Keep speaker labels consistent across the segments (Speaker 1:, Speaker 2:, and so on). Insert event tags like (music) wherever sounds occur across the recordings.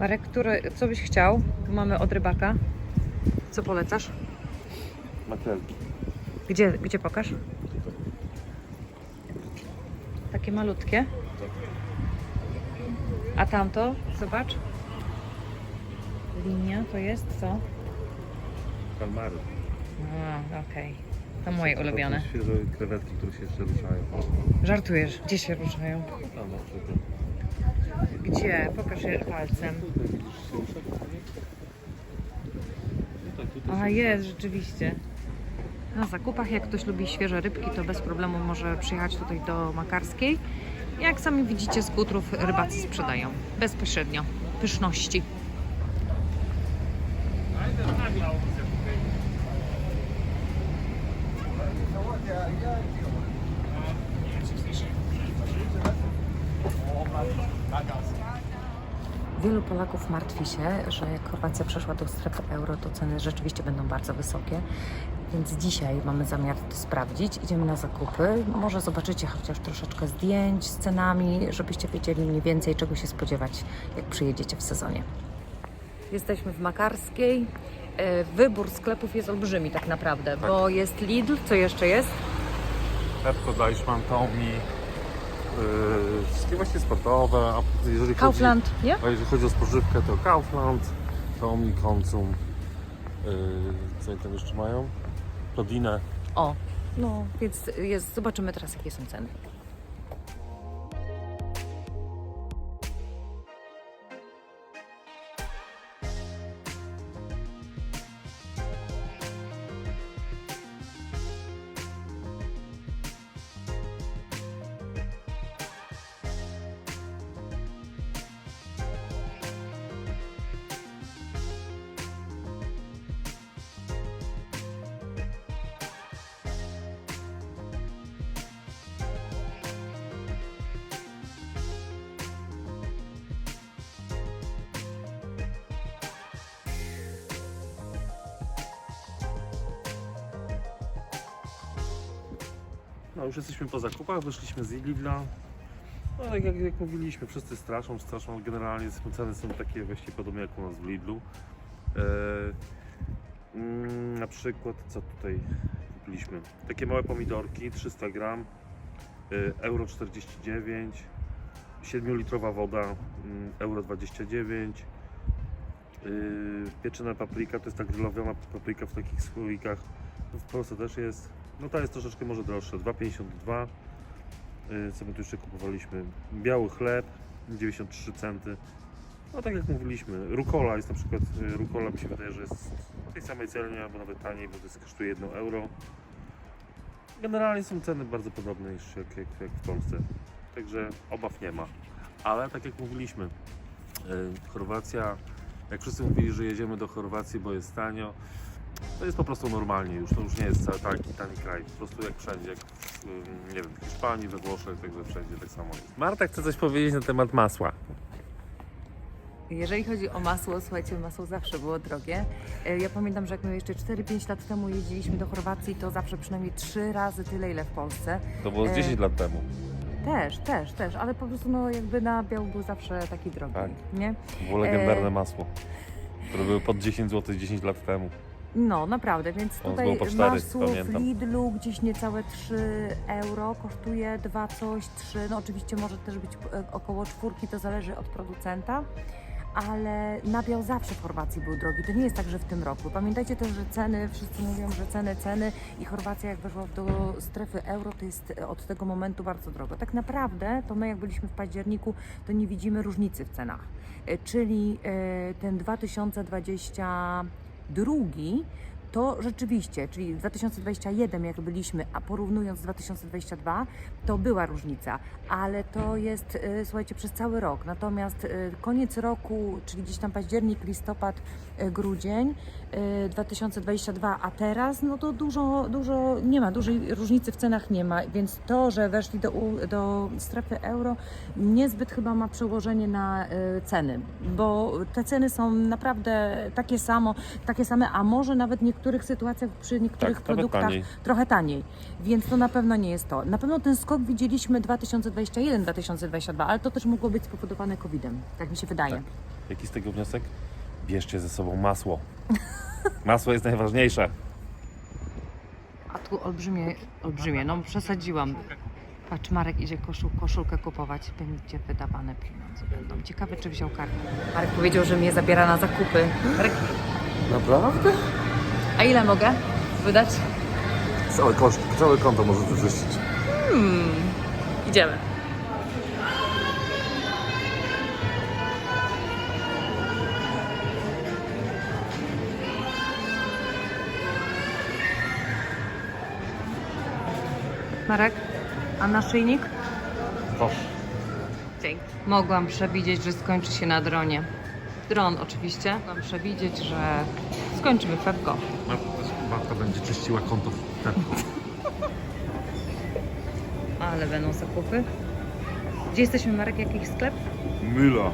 Speaker 1: Marek, który, co byś chciał? Tu mamy od rybaka. Co polecasz?
Speaker 2: Makrelki.
Speaker 1: Gdzie, gdzie pokaż? Takie malutkie. A tamto, zobacz. Linia to jest co?
Speaker 2: Kalmary.
Speaker 1: A, okej. To moje ulubione.
Speaker 2: Świeże krewetki, które się jeszcze ruszają.
Speaker 1: Żartujesz, gdzie się ruszają?
Speaker 2: Na przykład.
Speaker 1: Gdzie? Pokaż je palcem.
Speaker 2: Tutaj widzisz się rusza? Tutaj, tutaj
Speaker 1: A
Speaker 2: się
Speaker 1: jest, rzeczywiście. Na zakupach, jak ktoś lubi świeże rybki, to bez problemu może przyjechać tutaj do Makarskiej. Jak sami widzicie, z kutrów rybacy sprzedają. Bezpośrednio. Pyszności. Wielu Polaków martwi się, że jak Chorwacja przeszła do strefy euro, to ceny rzeczywiście będą bardzo wysokie. Więc dzisiaj mamy zamiar to sprawdzić. Idziemy na zakupy. Może zobaczycie chociaż troszeczkę zdjęć z cenami, żebyście wiedzieli mniej więcej, czego się spodziewać, jak przyjedziecie w sezonie. Jesteśmy w Makarskiej. E, Wybór sklepów jest olbrzymi tak naprawdę,
Speaker 2: Tak.
Speaker 1: bo jest Lidl, co jeszcze jest?
Speaker 2: Pepko, Deichmann, Tommy, wszystkie właśnie sportowe, a jeżeli
Speaker 1: Kaufland, nie?
Speaker 2: chodzi, a jeżeli chodzi o spożywkę, to Kaufland, Tommy, Konsum, yy, co oni tam jeszcze mają? Rodinę.
Speaker 1: O, no więc jest, zobaczymy teraz, jakie są ceny.
Speaker 2: No już jesteśmy po zakupach, wyszliśmy z Lidla. No tak jak, jak mówiliśmy, wszyscy straszą, straszą. Generalnie ceny są takie właściwie podobne jak u nas w Lidlu. E, mm, na przykład, co tutaj kupiliśmy? Takie małe pomidorki, 300 gram, e, euro 49, 7-litrowa woda, mm, euro 29. Yy, pieczona papryka to jest ta grillowana papryka w takich słoikach. W Polsce też jest. No ta jest troszeczkę może droższa, 2,52. Yy, co my tu jeszcze kupowaliśmy? Biały chleb, 93 centy. No tak jak mówiliśmy, rukola jest na przykład, yy, rukola mi się wydaje, że jest w tej samej cenie, albo nawet taniej, bo to jest, kosztuje 1 euro. Generalnie są ceny bardzo podobne niż jak, jak, jak w Polsce. Także obaw nie ma. Ale tak jak mówiliśmy, yy, Chorwacja, jak wszyscy mówili, że jedziemy do Chorwacji, bo jest tanio, to jest po prostu normalnie już, to już nie jest taki tani kraj, po prostu jak wszędzie, jak w, ym, nie wiem, w Hiszpanii, we Włoszech, także wszędzie tak samo jest. Marta chce coś powiedzieć na temat masła.
Speaker 1: Jeżeli chodzi o masło, słuchajcie, masło zawsze było drogie. E, Ja pamiętam, że jak my jeszcze 4-5 lat temu jeździliśmy do Chorwacji, to zawsze przynajmniej 3 razy tyle, ile w Polsce.
Speaker 2: To było z
Speaker 1: E,
Speaker 2: 10 lat temu.
Speaker 1: Też, też, też, ale po prostu no jakby nabiał był zawsze taki drogi,
Speaker 2: Tak.
Speaker 1: nie?
Speaker 2: To było legendarne
Speaker 1: e,
Speaker 2: masło, które były pod 10 zł 10 lat temu.
Speaker 1: No, naprawdę, więc
Speaker 2: On
Speaker 1: tutaj
Speaker 2: było po cztery,
Speaker 1: masło w
Speaker 2: pamiętam.
Speaker 1: Lidlu gdzieś niecałe 3 euro, kosztuje 2 coś, 3, no oczywiście może też być e, około czwórki, to zależy od producenta. Ale nabiał zawsze w Chorwacji był drogi. To nie jest tak, że w tym roku. Pamiętajcie też, że ceny, wszyscy mówią, że ceny, ceny i Chorwacja jak weszła do strefy euro, to jest e, od tego momentu bardzo drogo. Tak naprawdę to my jak byliśmy w październiku, to nie widzimy różnicy w cenach. E, Czyli e, ten 2022 to rzeczywiście, czyli 2021 jak byliśmy, a porównując z 2022, to była różnica, ale to jest, e, słuchajcie, przez cały rok. Natomiast e, koniec roku, czyli gdzieś tam październik, listopad, e, grudzień e, 2022, a teraz, no to dużo, dużo nie ma, dużej różnicy w cenach nie ma, więc to, że weszli do, do strefy euro, niezbyt chyba ma przełożenie na ceny, bo te ceny są naprawdę takie samo, takie same, a może nawet niektóre niektórych sytuacjach, przy niektórych
Speaker 2: Tak,
Speaker 1: produktach
Speaker 2: taniej.
Speaker 1: trochę taniej. Więc to na pewno nie jest to. Na pewno ten skok widzieliśmy 2021-2022, ale to też mogło być spowodowane COVID-em. Tak mi się wydaje.
Speaker 2: Tak. Jaki z tego wniosek? Bierzcie ze sobą masło. (laughs) Masło jest najważniejsze.
Speaker 1: A tu olbrzymie, olbrzymie, no przesadziłam. Patrz, Marek idzie koszu, koszulkę kupować. Będzie wydawane pieniądze będą. Ciekawe, czy wziął kartę. Marek powiedział, że mnie zabiera na zakupy. Marek,
Speaker 2: Naprawdę?
Speaker 1: A ile mogę wydać?
Speaker 2: Całe, koszt, całe konto możesz wyczyścić.
Speaker 1: Idziemy. Marek, a naszyjnik?
Speaker 2: Proszę.
Speaker 1: Dzięki. Mogłam przewidzieć, że skończy się na dronie. Dron oczywiście. Mogłam przewidzieć, że skończymy Pepko.
Speaker 2: Matka będzie czyściła konto w Pepko. (laughs)
Speaker 1: Ale będą zakupy. Gdzie jesteśmy, Marek? Jaki sklep?
Speaker 2: Myla. (laughs)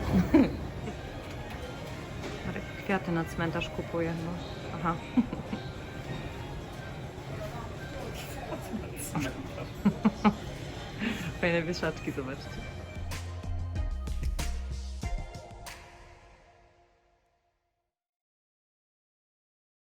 Speaker 1: Marek kwiaty na cmentarz kupuje. No. Aha. (laughs) Fajne wieszaczki, zobaczcie.